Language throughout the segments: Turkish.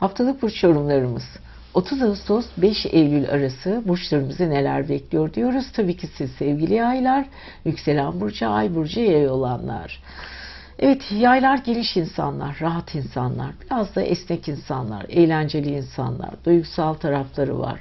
Haftalık burç yorumlarımız. 30 Ağustos 5 Eylül arası burçlarımızı neler bekliyor diyoruz. Tabii ki siz sevgili yaylar, yükselen burcu, ay burcu, yay olanlar. Evet yaylar geniş insanlar, rahat insanlar, biraz da esnek insanlar, eğlenceli insanlar, duygusal tarafları var.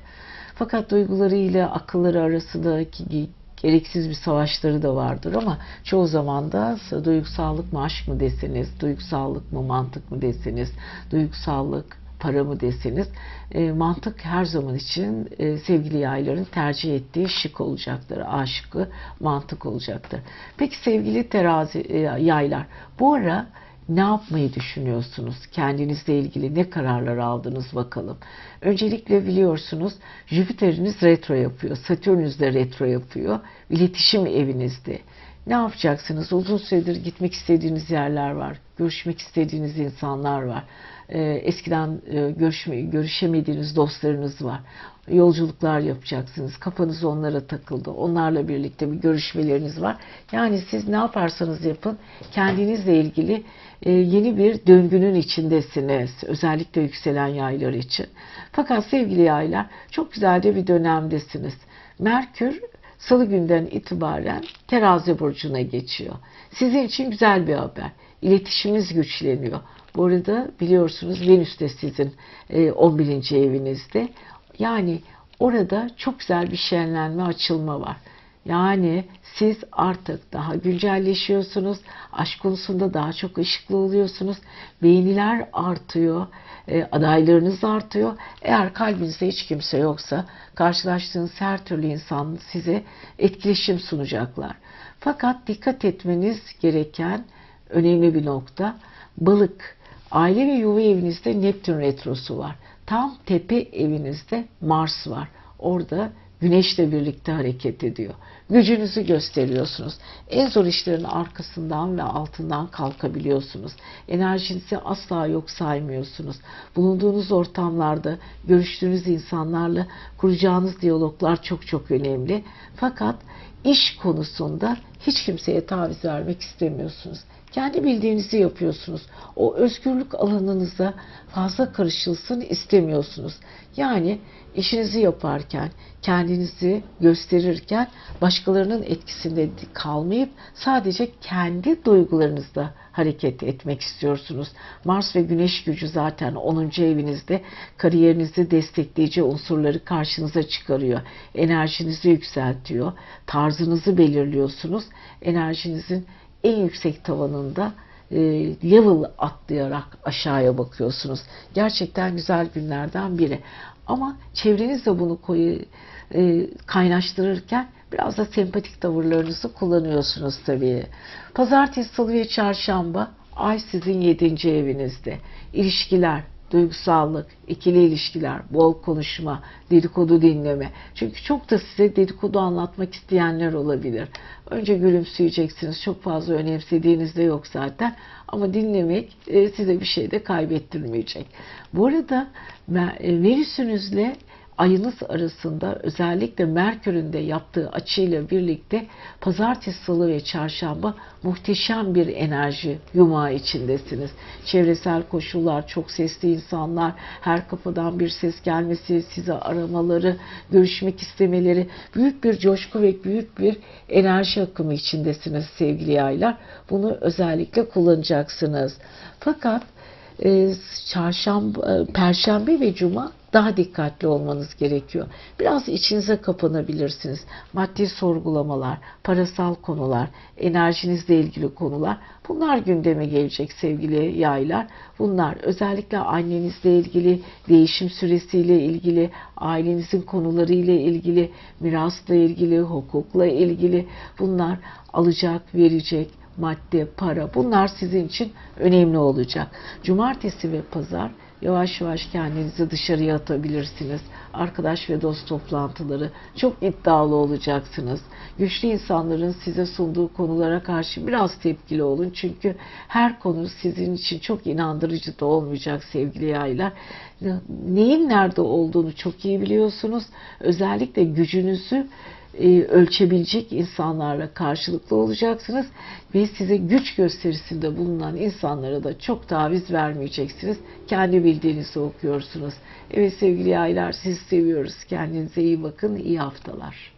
Fakat duygularıyla akılları arasındaki gereksiz bir savaşları da vardır ama çoğu zaman da duygusallık mı aşk mı deseniz, duygusallık mı mantık mı deseniz, duygusallık para mı deseniz e, mantık her zaman için e, sevgili yayların tercih ettiği şık olacaktır. A şıkkı mantık olacaktır. Peki sevgili terazi e, yaylar bu ara ne yapmayı düşünüyorsunuz? Kendinizle ilgili ne kararlar aldınız bakalım. Öncelikle biliyorsunuz Jüpiter'iniz retro yapıyor. Satürn'ünüz de retro yapıyor. İletişim evinizde. Ne yapacaksınız? Uzun süredir gitmek istediğiniz yerler var. Görüşmek istediğiniz insanlar var. Ee, eskiden e, görüşme, görüşemediğiniz dostlarınız var. Yolculuklar yapacaksınız. Kafanız onlara takıldı. Onlarla birlikte bir görüşmeleriniz var. Yani siz ne yaparsanız yapın kendinizle ilgili e, yeni bir döngünün içindesiniz. Özellikle yükselen yaylar için. Fakat sevgili yaylar çok güzel de bir dönemdesiniz. Merkür Salı günden itibaren terazi burcuna geçiyor. Sizin için güzel bir haber. İletişiminiz güçleniyor. Bu arada biliyorsunuz Venüs de sizin 11. E, evinizde. Yani orada çok güzel bir şenlenme, açılma var. Yani siz artık daha güncelleşiyorsunuz. Aşk konusunda daha çok ışıklı oluyorsunuz. Beğeniler artıyor. E, adaylarınız artıyor. Eğer kalbinizde hiç kimse yoksa karşılaştığınız her türlü insan size etkileşim sunacaklar. Fakat dikkat etmeniz gereken önemli bir nokta balık. Aile ve yuva evinizde Neptün retrosu var. Tam tepe evinizde Mars var. Orada Güneşle birlikte hareket ediyor. Gücünüzü gösteriyorsunuz. En zor işlerin arkasından ve altından kalkabiliyorsunuz. Enerjinizi asla yok saymıyorsunuz. Bulunduğunuz ortamlarda, görüştüğünüz insanlarla kuracağınız diyaloglar çok çok önemli. Fakat iş konusunda hiç kimseye taviz vermek istemiyorsunuz. Kendi bildiğinizi yapıyorsunuz. O özgürlük alanınıza fazla karışılsın istemiyorsunuz. Yani işinizi yaparken, kendinizi gösterirken başkalarının etkisinde kalmayıp sadece kendi duygularınızda hareket etmek istiyorsunuz. Mars ve Güneş gücü zaten 10. evinizde kariyerinizi destekleyici unsurları karşınıza çıkarıyor. Enerjinizi yükseltiyor. Tarzınızı belirliyorsunuz. Enerjinizin en yüksek tavanında e, level atlayarak aşağıya bakıyorsunuz. Gerçekten güzel günlerden biri. Ama çevreniz de bunu koyu, e, kaynaştırırken biraz da sempatik tavırlarınızı kullanıyorsunuz tabii. Pazartesi, salı ve çarşamba ay sizin yedinci evinizde. İlişkiler, duygusallık, ikili ilişkiler, bol konuşma, dedikodu dinleme. Çünkü çok da size dedikodu anlatmak isteyenler olabilir. Önce gülümseyeceksiniz. Çok fazla önemsediğiniz de yok zaten. Ama dinlemek e, size bir şey de kaybettirmeyecek. Bu arada e, Venüs'ünüzle ayınız arasında özellikle Merkür'ün de yaptığı açıyla birlikte pazartesi, salı ve çarşamba muhteşem bir enerji yumağı içindesiniz. Çevresel koşullar, çok sesli insanlar, her kapıdan bir ses gelmesi, size aramaları, görüşmek istemeleri, büyük bir coşku ve büyük bir enerji akımı içindesiniz sevgili yaylar. Bunu özellikle kullanacaksınız. Fakat e, çarşamba, perşembe ve cuma daha dikkatli olmanız gerekiyor. Biraz içinize kapanabilirsiniz. Maddi sorgulamalar, parasal konular, enerjinizle ilgili konular bunlar gündeme gelecek sevgili yaylar. Bunlar özellikle annenizle ilgili, değişim süresiyle ilgili, ailenizin konularıyla ilgili, mirasla ilgili, hukukla ilgili bunlar alacak, verecek, madde, para bunlar sizin için önemli olacak. Cumartesi ve pazar yavaş yavaş kendinizi dışarıya atabilirsiniz. Arkadaş ve dost toplantıları çok iddialı olacaksınız. Güçlü insanların size sunduğu konulara karşı biraz tepkili olun. Çünkü her konu sizin için çok inandırıcı da olmayacak sevgili yaylar. Neyin nerede olduğunu çok iyi biliyorsunuz. Özellikle gücünüzü e, ölçebilecek insanlarla karşılıklı olacaksınız ve size güç gösterisinde bulunan insanlara da çok taviz vermeyeceksiniz. Kendi bildiğinizi okuyorsunuz. Evet sevgili yaylar sizi seviyoruz. Kendinize iyi bakın. İyi haftalar.